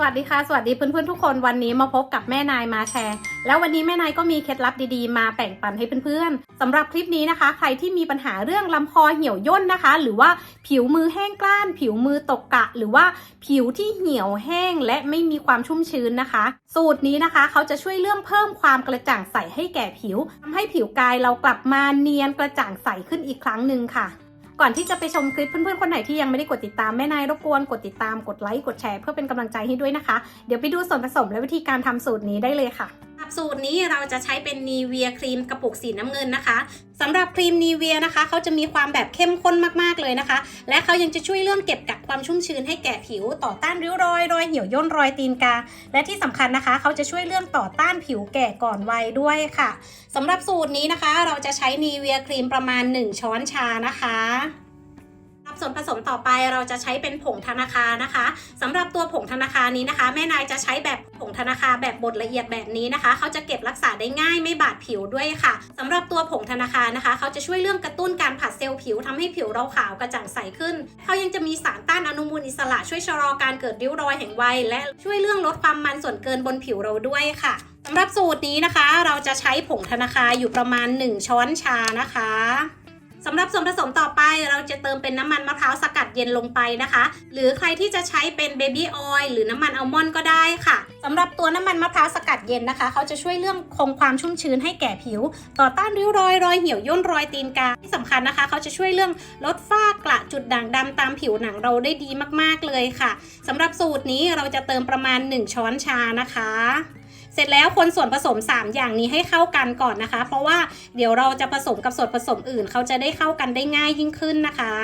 สวัสดีค่ะ สวัสดีเพื่อนๆทุกคนวันนี้มาพบกับแม่นายมาแชร์ แล้ววันนี้แม่นายก็มีเคล็ดลับดีๆ มาแบ่งปันให้เพื่อนๆสำหรับคลิปนี้นะคะ ใครที่มีปัญหาเรื่องลำคอเหี่ยวย่นนะคะ หรือว่าผิวมือแห้งกล้าน ผิวมือตกกะ หรือว่าผิวที่เหี่ยวแห้งและไม่มีความชุ่มชื้นนะคะ สูตรนี้นะคะ เขาจะช่วยเรื่องเพิ่มความกระจ่างใสให้แก่ผิวทำให้ผิวกายเรากลับมาเนียนกระจ่างใสขึ้นอีกครั้งหนึ่งค่ะ ก่อนที่จะไปชมคลิปเพื่อนๆคนไหนที่ยังไม่ได้กดติดตามแม่นายรบกวนกดติดตามกดไลค์กดแชร์เพื่อเป็นกำลังใจให้ด้วยนะคะ เดี๋ยวไปดูส่วนผสมและวิธีการทำสูตรนี้ได้เลยค่ะ สูตรนี้เราจะใช้เป็นนีเวียครีมกระปุกสีน้ำเงินนะคะสำหรับครีมนีเวียนะคะเขาจะมีความแบบเข้มข้นมากๆเลยนะคะ และเขายังจะช่วยเรื่องเก็บกักความชุ่มชื้นให้แก่ผิวต่อต้านริ้วรอยรอยเหี่ยวย่นรอยตีนกา และที่สำคัญนะคะเขาจะช่วยเรื่องต่อต้านผิวแก่ก่อนวัยด้วยค่ะสำหรับสูตรนี้นะคะ เราจะใช้นีเวียครีมประมาณ 1 ช้อนชานะคะ ส่วนผสมต่อไปเราจะใช้เป็นผงธนาคารนะคะสำหรับตัวผงธนาคารนี้นะคะ แม่นายจะใช้แบบผงธนาคารแบบบดละเอียดแบบนี้นะคะ เขาจะเก็บรักษาได้ง่ายไม่บาดผิวด้วยค่ะสำหรับตัวผงธนาคารนะคะ เขาจะช่วยเรื่องกระตุ้นการผัดเซลล์ผิวทำให้ผิวเราขาวกระจ่างใสขึ้น เขายังจะมีสารต้านอนุมูลอิสระช่วยชะลอการเกิดริ้วรอยแห่งวัยและช่วยเรื่องลดความมันส่วนเกินบนผิวเราด้วยค่ะสำหรับสูตรนี้นะคะ เราจะใช้ผงธนาคารอยู่ประมาณ 1 ช้อนชานะคะ สำหรับส่วนผสมต่อไปเราจะเติมเป็นน้ำมันมะพร้าวสกัดเย็นลงไปนะคะ หรือใครที่จะใช้เป็นเบบี้ออยล์หรือน้ำมันอัลมอนด์ก็ได้ค่ะสำหรับตัวน้ำมันมะพร้าวสกัดเย็นนะคะ เขาจะช่วยเรื่องคงความชุ่มชื้นให้แก่ผิว ต่อต้านริ้วรอยรอยเหี่ยวย่นรอยตีนกาที่สำคัญนะคะ เขาจะช่วยเรื่องลดฝ้ากระจุดด่างดำตามผิวหนังเราได้ดีมากๆเลยค่ะสำหรับสูตรนี้เราจะเติมประมาณ 1 ช้อนชานะคะ สร็จแล้วคนส่วนผสม 3 อย่างนี้ให้เข้ากันก่อนนะคะ เพราะว่าเดี๋ยวเราจะผสมกับส่วนผสมอื่น เขาจะได้เข้ากันได้ง่ายยิ่งขึ้นนะคะ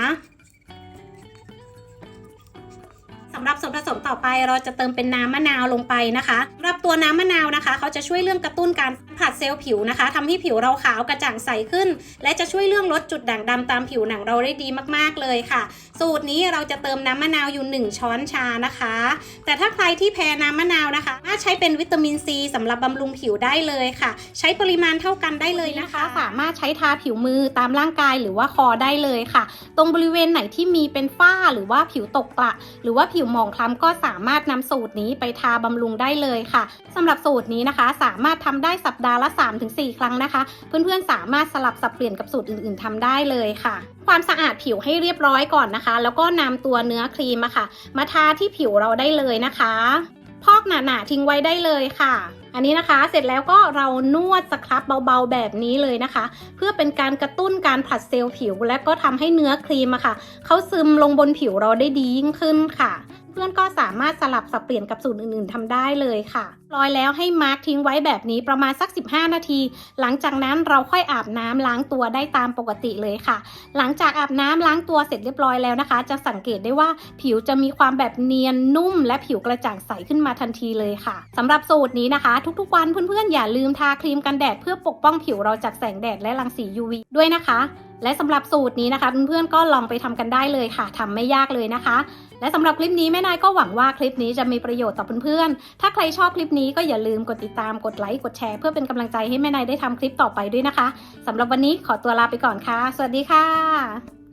สำหรับส่วนผสมต่อไปเราจะเติมเป็นน้ำมะนาวลงไปนะคะสำหรับตัวน้ำมะนาวนะคะ เขาจะช่วยเรื่องกระตุ้นการผัดเซลล์ผิวนะคะทำให้ผิวเราขาวกระจ่างใสขึ้น และจะช่วยเรื่องลดจุดด่างดำตามผิวหนังเราได้ดีมากๆเลยค่ะ สูตรนี้เราจะเติมน้ำมะนาวอยู่ 1 ช้อนชานะคะ แต่ถ้าใครที่แพ้น้ำมะนาวนะคะสามารถใช้เป็นวิตามินซีสำหรับบำรุงผิวได้เลยค่ะ ใช้ปริมาณเท่ากันได้เลยนะคะ สามารถใช้ทาผิวมือตามร่างกายหรือว่าคอได้เลยค่ะ ตรงบริเวณไหนที่มีเป็นฝ้าหรือว่าผิวตกกระหรือว่าผิวหมองคล้ำก็สามารถนำสูตรนี้ไปทาบำรุงได้เลยค่ะสำหรับสูตรนี้นะคะ สามารถทำได้สัปดาห์ละ 3-4 ครั้งนะคะ เพื่อนๆสามารถสลับสับเปลี่ยนกับสูตรอื่นๆทำได้เลยค่ะความสะอาดผิวให้เรียบร้อยก่อนนะคะ แล้วก็นำตัวเนื้อครีมอะค่ะ มาทาที่ผิวเราได้เลยนะคะ พอกหนาๆทิ้งไว้ได้เลยค่ะ อันนี้นะคะเสร็จแล้วก็เรานวดสครับเบาๆแบบนี้เลยนะคะ เพื่อเป็นการกระตุ้นการผลัดเซลล์ผิว และก็ทำให้เนื้อครีมอะค่ะเขาซึมลงบนผิวเราได้ดียิ่งขึ้นค่ะ พื่อนก็สามารถสลับสับเปลี่ยนกับสูตรอื่นๆทำได้เลยค่ะร้อยแล้วให้มาร์กทิ้งไว้แบบนี้ประมาณสัก 15 นาที หลังจากนั้นเราค่อยอาบน้ำล้างตัวได้ตามปกติเลยค่ะ หลังจากอาบน้ำล้างตัวเสร็จเรียบร้อยแล้วนะคะ จะสังเกตได้ว่าผิวจะมีความแบบเนียนนุ่ม และผิวกระจ่างใสขึ้นมาทันทีเลยค่ะสำหรับสูตรนี้นะคะ ทุกๆวันเพื่อนๆอย่าลืมทาครีมกันแดดเพื่อปกป้องผิวเราจากแสงแดดและรังสี UV ด้วยนะคะ และสำหรับสูตรนี้นะคะเพื่อนๆก็ลองไปทำกันได้เลยค่ะทำไม่ยากเลยนะคะ และสำหรับคลิปนี้แม่นายก็หวังว่าคลิปนี้จะมีประโยชน์ต่อเพื่อนๆ ถ้าใครชอบคลิปนี้ก็อย่าลืมกดติดตามกดไลค์กดแชร์เพื่อเป็นกำลังใจให้แม่นายได้ทำคลิปต่อไปด้วยนะคะสำหรับวันนี้ขอตัวลาไปก่อนค่ะ สวัสดีค่ะ